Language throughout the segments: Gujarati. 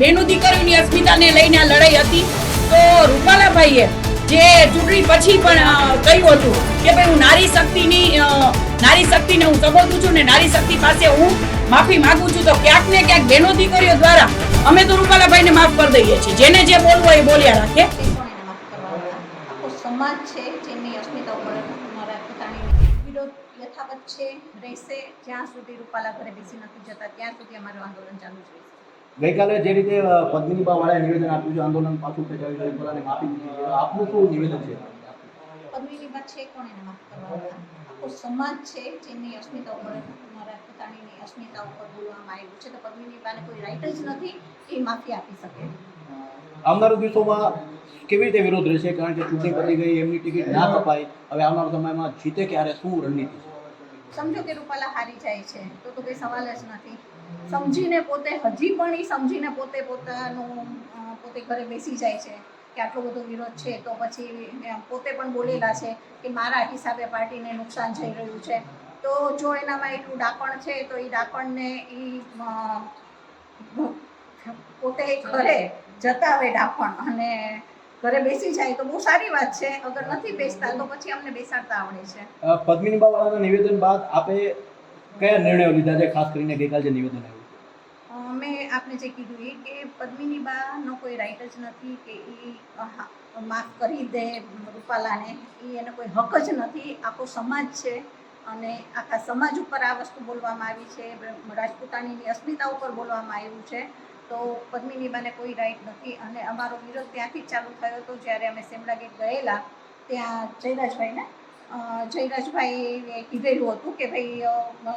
બેનું દીકરીની અસ્મિતાને લઈને આ લડાઈ હતી. તો રૂપાલાભાઈએ જે ચૂંટણી પછી પણ કહ્યું હતું કે ભાઈ હું નારી શક્તિની નારી શક્તિને હું સંબોધું છું ને નારી શક્તિ પાસે હું માફી માંગુ છું, તો ક્યાંક ને ક્યાંક બેનો દીકરીઓ દ્વારા અમે તો રૂપાલાભાઈને માફ કરી દઈએ છીએ. જેને જે બોલવું હોય એ બોલ્યા રાખે સમાજ છે જેની અસ્મિતા ઉપર મારા પોતાની વિરોધ યથાવત છે, રહેશે. જ્યાં સુધી રૂપાલા ઘરે બેસી નથી જતા, ત્યાં સુધી અમારું આંદોલન ચાલુ જ ગઈકાલે જે રીતે અ, પદ્મિનીબા વાળાએ નિવેદન આપ્યું છે આંદોલન પાછું ખેંચાવી છે બધાને માફી દીધી આપનું શું નિવેદન છે? પદ્મિની બા છે કોણ એને માફ કરવાના? આખો સમાજ છે અસ્મિતા ઉપર મારા પોતાની અસ્મિતા ઉપર બોલવામાં આવ્યું છે. તો પદ્મિની બાને કોઈ રાઈટ જ નથી એ માફી આપી શકે? આવનારા દિવસોમાં કેવી રીતે વિરોધ રહેશે? કારણ કે ચૂંટણી પતી ગઈ એમની ટિકિટ ના કપાય. હવે આવનારા સમયમાં જીતે ક્યારે? શું રણનીતિ સમજો કે રૂપાલા હારી જાય છે. તો તો કોઈ સવાલ જ નથી. સમજીને પોતે, હજી પણ એ સમજીને પોતે પોતાનું પોતે ઘરે બેસી જાય છે કે આટલો બધો વિરોધ છે તો પછી પોતે પણ બોલેલા છે કે મારા હિસાબે પાર્ટીને નુકસાન જઈ રહ્યું છે. તો જો એનામાં એટલું ડાપણ છે તો એ ડાપણને એ પોતે ઘરે જતાવે ડાપણ અને ઘરે બેસી જાય તો બહુ સારી વાત છે. અગર નથી બેસતા તો પછી અમને બેસાડતા આવડે છે. પદ્મિની પદ્મિનીબા નિવેદન બાદ આપે કયા નિર્ણયો લીધા છે? ખાસ કરીને ગઈકાલ જે નિવેદન મેં આપને જે કીધું એ કે પદ્મિની બાનો કોઈ રાઈટ જ નથી કે એ માફ કરી દે રૂપાલાને એ એનો કોઈ હક જ નથી. આખો સમાજ છે અને આખા સમાજ ઉપર આ વસ્તુ બોલવામાં આવી છે. રાજપૂતાનીની અસ્મિતા ઉપર બોલવામાં આવ્યું છે. તો પદ્મિની બાને કોઈ રાઈટ નથી. અને અમારો વિરોધ ત્યાંથી ચાલુ થયો હતો જ્યારે અમે સેમડા ગેટ ગયેલા. ત્યાં જયરાજભાઈને જયરાજભાઈ જયરાજભાઈએ કીધેલું હતું કે ભાઈ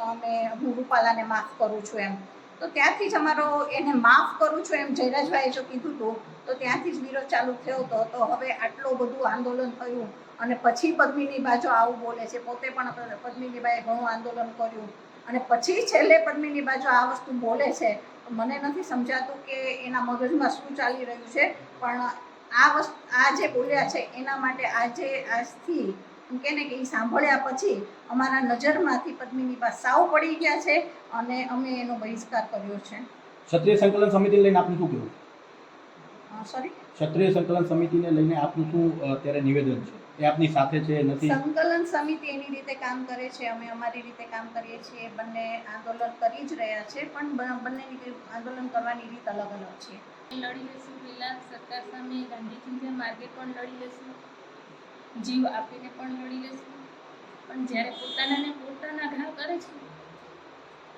અમે, હું રૂપાલાને માફ કરું છું એમ. તો ત્યાંથી જ અમારો એને માફ કરું છું એમ જયરાજભાઈએ જો કીધું હતું તો ત્યાંથી જ વિરોધ ચાલુ થયો હતો તો હવે આટલું બધું આંદોલન થયું અને પછી પદ્મિની બાજુ આવું બોલે છે, પોતે પણ પદ્મિનીબાએ ઘણું આંદોલન કર્યું. અને પછી છેલ્લે પદ્મિની બાજુ આ વસ્તુ બોલે છે. મને નથી સમજાતું કે એના મગજમાં શું ચાલી રહ્યું છે, પણ આ વસ્તુ, આ જે બોલ્યા છે, એના માટે આજે આજથી એમ કહે ને કે એ સાંભળ્યા પછી અમારા નજરમાંથી પદ્મિની બા સાવ પડી ગયા છે અને અમે એનો બહિષ્કાર કર્યો છે. ક્ષત્રિય સંકલન સમિતિ લઈને આપનું શું કહેવું? સોરી ક્ષત્રિય સંકલન સમિતિને લઈને આપનું શું અત્યારે નિવેદન છે? એ આપની સાથે છે નથી? સંકલન સમિતિ એની રીતે કામ કરે છે અમે અમારી રીતે કામ કરીએ છીએ બંને આંદોલન કરી જ રહ્યા છે પણ બંનેની આંદોલન કરવાની રીત અલગ અલગ છે. લડી લેશું પહેલા સરકાર સામે ગાંધીજીના માર્ગે પણ લડી લેશું જીવ આપીને પણ લડી લેશું. પણ જ્યારે પોતાનાને પોતાના ઘા કરે છે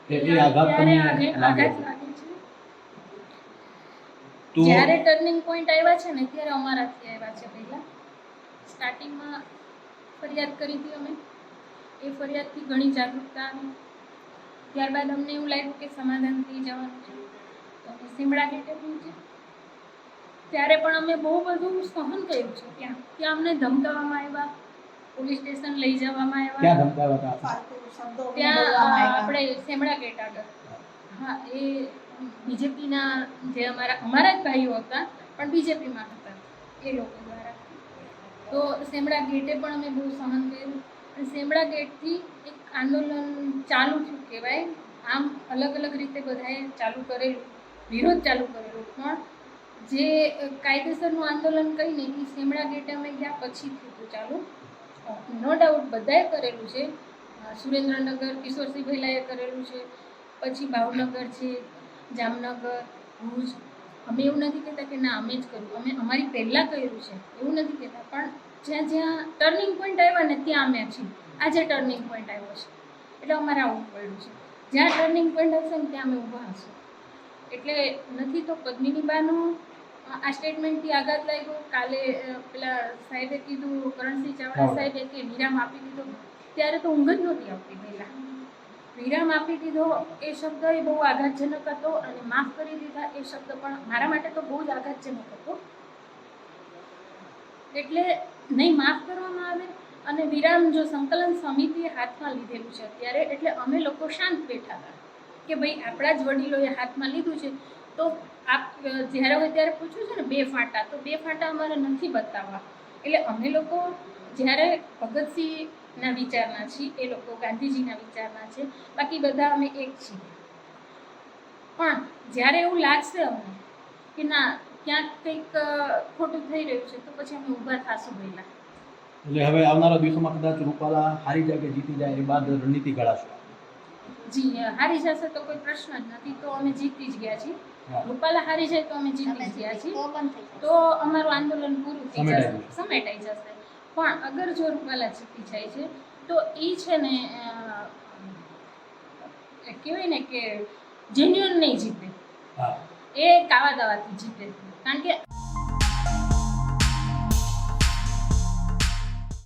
એ એ આઘાત તમને લાગે છે. તો જ્યારે ટર્નિંગ પોઈન્ટ આવ્યા છે ને ત્યારે અમારાથી આવ્યા છે પહેલા. સ્ટાર્ટિંગમાં ફરિયાદ કરી હતી અમે. એ ફરિયાદથી ઘણી જાગૃતતા આવી. ત્યારબાદ અમને એવું લાગ્યું કે સમાધાન થઈ જવાનું છે. તો અમે સીમડા ગેટે પહોંચ્યા ત્યારે પણ અમે બહુ બધું સહન કર્યું છે. ત્યાં ત્યાં અમને ધમકાવવામાં આવ્યા પોલીસ સ્ટેશન લઈ જવામાં આવ્યા. ત્યાં. આપણે સેમડા ગેટ આગળ. હા એ બીજેપીના જે અમારા અમારા જ ભાઈઓ હતા પણ બીજેપીમાં હતા એ લોકો દ્વારા. તો સેમડા ગેટે પણ અમે બહુ સહન કર્યું. અને સેમડા ગેટથી એક આંદોલન ચાલુ થયું કહેવાય. આમ અલગ અલગ રીતે બધાએ ચાલુ કરેલું વિરોધ ચાલુ કરેલો. પણ જે કાયદેસરનું આંદોલન કહીને એ સેમડા ગેટે અમે ગયા પછી થયું ચાલુ. નો ડાઉટ બધાએ કરેલું છે. સુરેન્દ્રનગર, કિશોરસિંહ ભૈલાએ કરેલું છે. પછી ભાવનગર છે, જામનગર, ભુજ. અમે એવું નથી કહેતા કે ના, અમે જ કર્યું. અમે અમારી પહેલાં કર્યું છે. એવું નથી કહેતા. પણ જ્યાં જ્યાં ટર્નિંગ પોઈન્ટ આવ્યા ને ત્યાં અમે છીએ. આજે ટર્નિંગ પોઈન્ટ આવ્યો છે. એટલે અમારે આવવું પડ્યું છે. જ્યાં ટર્નિંગ પોઈન્ટ હશે ને ત્યાં અમે ઊભા હશું. એટલે નથી તો પદ્મિની બાનું આ સ્ટેટમેન્ટથી આઘાત લાગ્યો. કાલે પેલા સાહેબે કીધું કરણસિંહ ચાવડા. સાહેબે કે વિરામ આપી દીધો. ત્યારે તો ઊંઘ જ નહોતી આવતી પહેલાં. વિરામ આપી દીધો એ શબ્દ એ બહુ આઘાતજનક હતો અને માફ કરી દીધા એ શબ્દ પણ મારા માટે તો બહુ જ આઘાતજનક હતો. એટલે નહીં માફ કરવામાં આવે અને વિરામ જો સંકલન સમિતિએ હાથમાં લીધેલું છે અત્યારે એટલે અમે લોકો શાંત બેઠા હતા કે ભાઈ આપણા જ વડીલોએ હાથમાં લીધું છે. તો આપ જ્યારે હોય ત્યારે પૂછ્યું છે ને બે ફાંટા તો બે ફાંટા અમારે નથી બતાવવા. એટલે અમે લોકો જ્યારે ભગતસિંહના વિચારના છીએ એ લોકો ગાંધીજીના વિચારના છે બાકી બધા અમે એક છીએ. પણ જ્યારે એવું લાગશે અમને કે ના ક્યાંક કંઈક ખોટું થઈ રહ્યું છે તો પછી અમે ઊભા થાશું પહેલાં એટલે હવે આવનારા દિવસોમાં કદાચ રૂપાલા હારી જાય કે જીતી જાય એ બાદ રણનીતિ ઘડાશે. જી હારી જશે તો કોઈ પ્રશ્ન જ નથી તો અમે જીતી જ ગયા છીએ. રૂપાલા હારી જાય તો અમે જીતી ગયા છીએ. તો અમારું આંદોલન પૂરું થઈ જશે. સમેટાઈ જશે. પણ અગર જો રૂપાલા જીતી જાય છે તો એ છે ને કેવાય કહેવાય ને કે જેન્યુઅન નહીં જીતે. હા. એ કાવા દાવાથી જીતે. કારણ કે